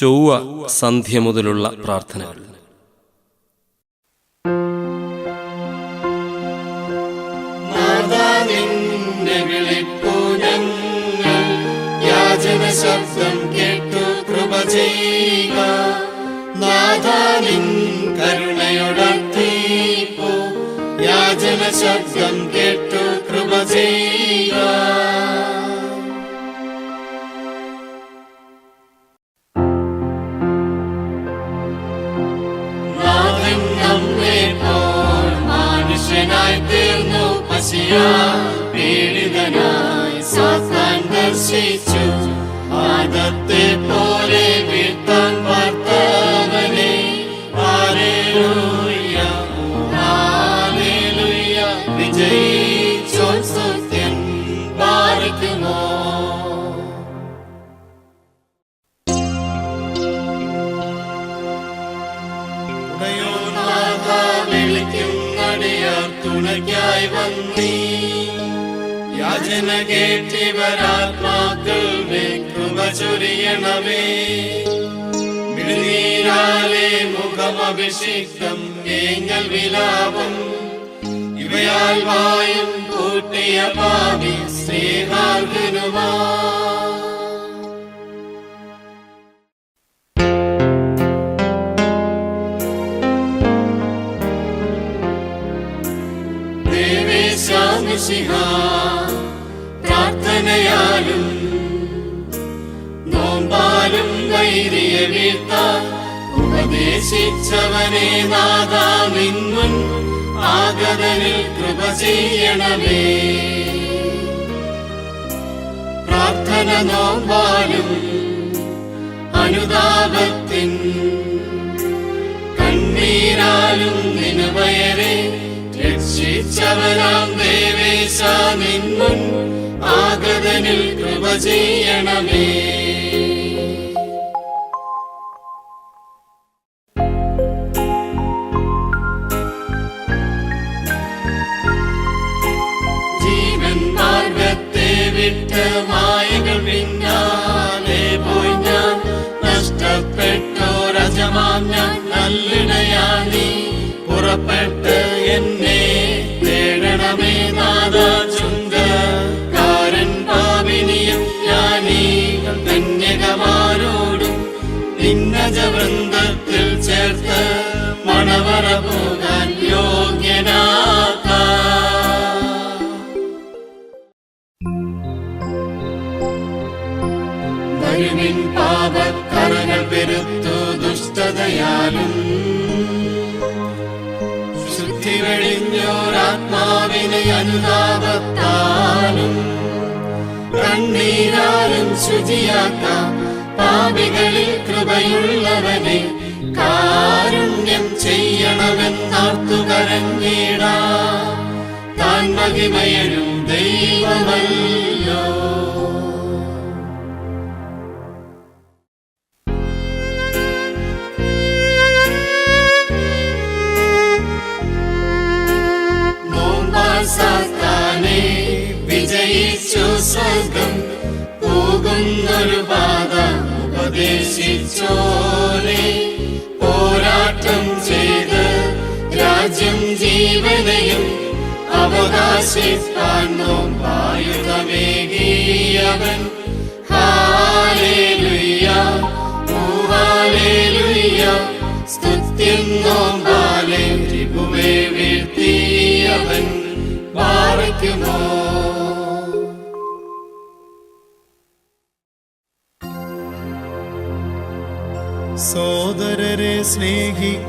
ചൊവ്വ സന്ധ്യ മുതലുള്ള പ്രാർത്ഥനകൾ. ശബ്ദം കേട്ടു കൃപ ചെയ്യുക. യാചന ശബ്ദം കേട്ടു കൃപ ചെയ്യുക. പീഡിതനായി സാത്താൻ ദർശിച്ചു. ആദത്തെ തുണയ്ക്കായി വന്നീ. യാചന കേട്ടിവരാത്മാക്കൾ കൃപ ചൊരിയണമേ. മിഴുനീരാലെ മുഖമഭിഷിക്തം ഏങ്ങൽ വിലാപം. ഇവയാൽ വായും കൂട്ടിയ പാവി സ്നേഹാർഗനുമാ പ്രാർത്ഥനയാലും നോമ്പാലും ധൈര്യ വീഴ്ത്ത ഉപദേശിച്ചവനെ നാദാ നിന്നുൻ ആഗതനിൽ കൃപ ചെയ്യണമേ. പ്രാർത്ഥന നോമ്പാലും അനുതാപത്തിൻ കണ്ണീരാലും നിനുവയരെ ആഗതനിൽ കൃപ ചെയ്യണമേ ഞാൻ നഷ്ടപ്പെട്ടോ ഞാൻ നല്ലിടയാണി മണവറ പോകാൻ യോഗ്യനാക്കാം വരുവിൻ പാപക്കറകൾ പെരുത്തു ദുഷ്ടതയാലും ശുദ്ധി വെടിഞ്ഞോരാത്മാവിനെ അനുതാപത്താലും കണ്ണീരാലും ശുചിയാക്കാം. പാപികളിൽ കൃപയുള്ളവനെ കാരുണ്യം ചെയ്യണമെന്നാർത്തു കരഞ്ഞിടാ. താൻ മഹിമയനും ദൈവമല്ലോ ജീവനെയും അവകാശിപ്പാൻ നോമ്പായുധമേകിയവൻ ഹാലേലുയ്യ ഹാലേലുയ്യ സ്തുത്യം നോമ്പാലെ രിപുവേ വീഴ്ത്തിയവൻ. പാറയ്ക്കുമോ സോദരരെ സ്നേഹിക്കേണം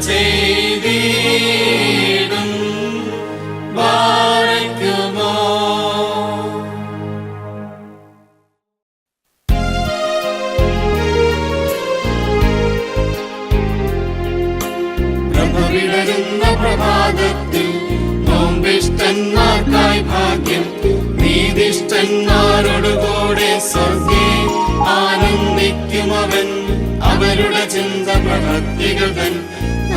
ചെയ്തിടും. വാഴയ്ക്കുമോ വിടരുന്ന പ്രഭാതത്തിൽ നോമ്പിഷ്ടന്മാർക്കായി ഭാഗ്യം. നീതിഷ്ടന്മാരോട് കൂടെ സ്വർഗേ ആനന്ദിക്കും അവൻ അവരുടെ ചിന്ത പ്രവർത്തികൾ തൻ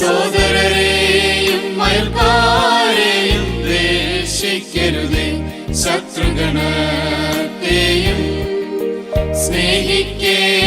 സഹോദരരെയും മയൽക്കാരെയും ദ്വേഷിക്കരുതേ. ശത്രുഗണത്തെയും സ്നേഹിക്കേ.